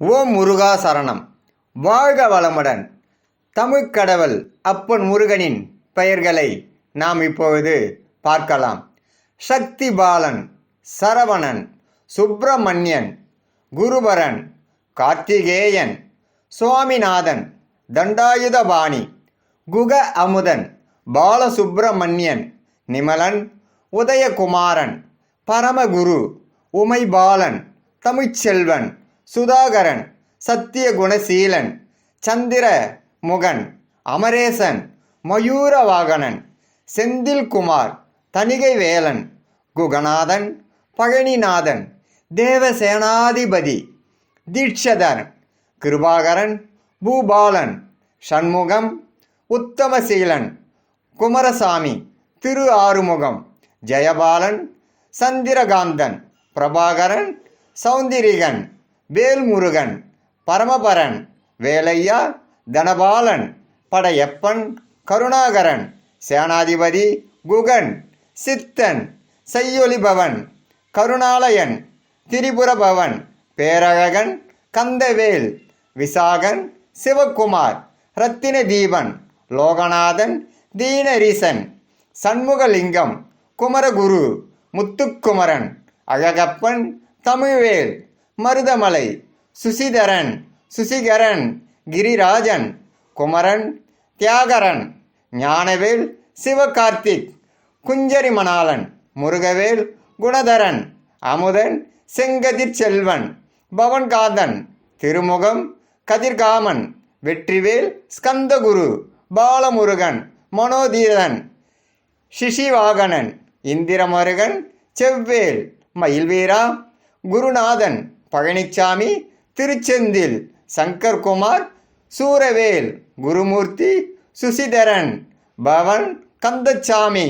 ஓம் முருகா சரணம். வாழ்க வளமுடன். தமிழ் கடவுள் அப்பன் முருகனின் பெயர்களை நாம் இப்பொழுது பார்க்கலாம். சக்தி பாலன் சரவணன் சுப்பிரமணியன் குருபரன் கார்த்திகேயன் சுவாமிநாதன் தண்டாயுதபாணி குக அமுதன் பாலசுப்பிரமணியன் நிமலன் உதயகுமாரன் பரமகுரு உமைபாலன் தமிழ்ச்செல்வன் சுதாகரன் சத்தியகுணசீலன் சந்திர முகன் அமரேசன் மயூரவாகனன் செந்தில்குமார் தணிகை வேலன் குகநாதன் பழனிநாதன் தேவசேனாதிபதி தீட்சதர் கிருபாகரன் பூபாலன் சண்முகம் உத்தமசீலன் குமரசாமி திரு ஆறுமுகம் ஜெயபாலன் சந்திரகாந்தன் பிரபாகரன் சௌந்திரிகன். வேல்முருகன் பரமபரன் வேலையா தனபாலன் படையப்பன் கருணாகரன் சேனாதிபதி குகன் சித்தன் செய்யொலிபவன் கருணாலயன் திரிபுரபவன் பேரழகன் கந்தவேல் விசாகன் சிவகுமார் ரத்தின தீபன் லோகநாதன் தீனரீசன் சண்முகலிங்கம் குமரகுரு முத்துக்குமரன் அழகப்பன் தமிழ்வேல் மருதமலை சுசிதரன் சுசிகரன் கிரிராஜன் குமரன் தியாகரன் ஞானவேல் சிவகார்த்திக் குஞ்சரிமணாளன் முருகவேல் குணதரன் அமுதன் செங்கதிர் செல்வன் பவன்காந்தன் திருமுகம் கதிர்காமன் வெற்றிவேல் ஸ்கந்தகுரு பாலமுருகன் மனோதீரன் சிஷிவாகனன் இந்திரமருகன் செவ்வேல் மயில்வீரா குருநாதன் பழனிச்சாமி திருச்செந்தில் சங்கர்குமார் சூரவேல் குருமூர்த்தி சுசிதரன் பவன் கந்தச்சாமி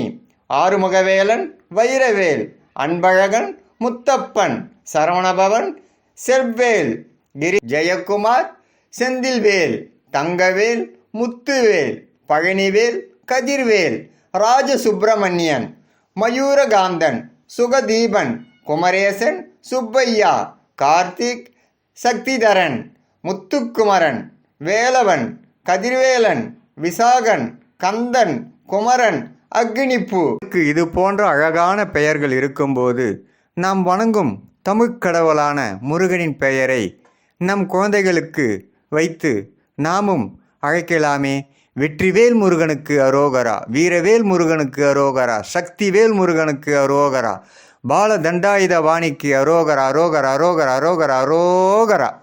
ஆறுமுகவேலன் வைரவேல் அன்பழகன் முத்தப்பன் சரவணபவன் செவ்வேல் கிரி ஜெயக்குமார் செந்தில்வேல் தங்கவேல் முத்துவேல் பழனிவேல் கதிர்வேல் ராஜசுப்பிரமணியன் மயூரகாந்தன் சுகதீபன் குமரேசன் சுப்பையா கார்த்திக் சக்திதரன் முத்துக்குமரன் வேலவன் கதிர்வேலன் விசாகன் கந்தன் குமரன் அக்னிப்பு இது போன்ற அழகான பெயர்கள் இருக்கும்போது நாம் வணங்கும் தமிழ்க் கடவுளான முருகனின் பெயரை நம் குழந்தைகளுக்கு வைத்து நாமும் அழைக்கலாமே. வெற்றிவேல் முருகனுக்கு அரோகரா வீரவேல் முருகனுக்கு அரோகரா சக்திவேல் முருகனுக்கு அரோகரா பால தண்டாயுத வாணிக்கு அரோகரா அரோகரா அரோகரா அரோகரா அரோகரா.